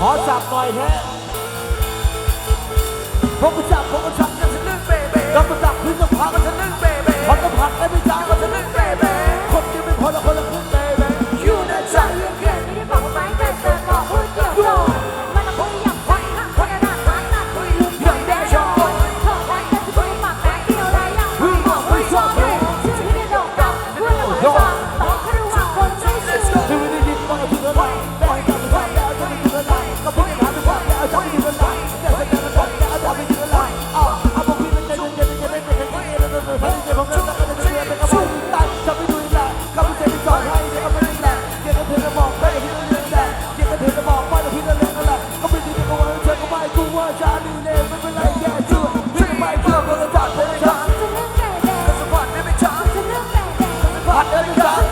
ขอจับหน่อยแท้ผมก็จับผมก็จับจะสนุกเบ๊เบ๊ะ God.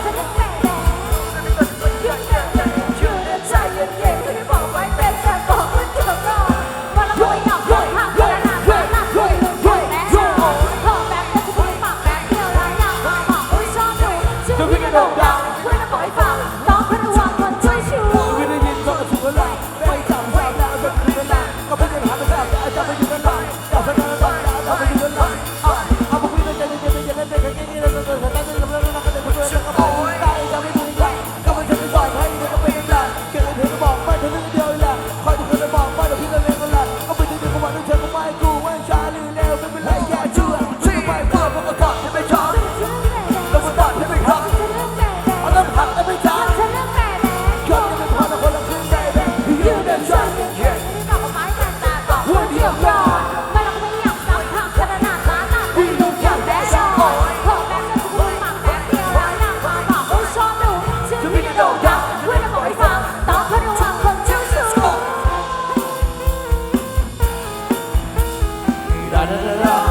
Da da da da.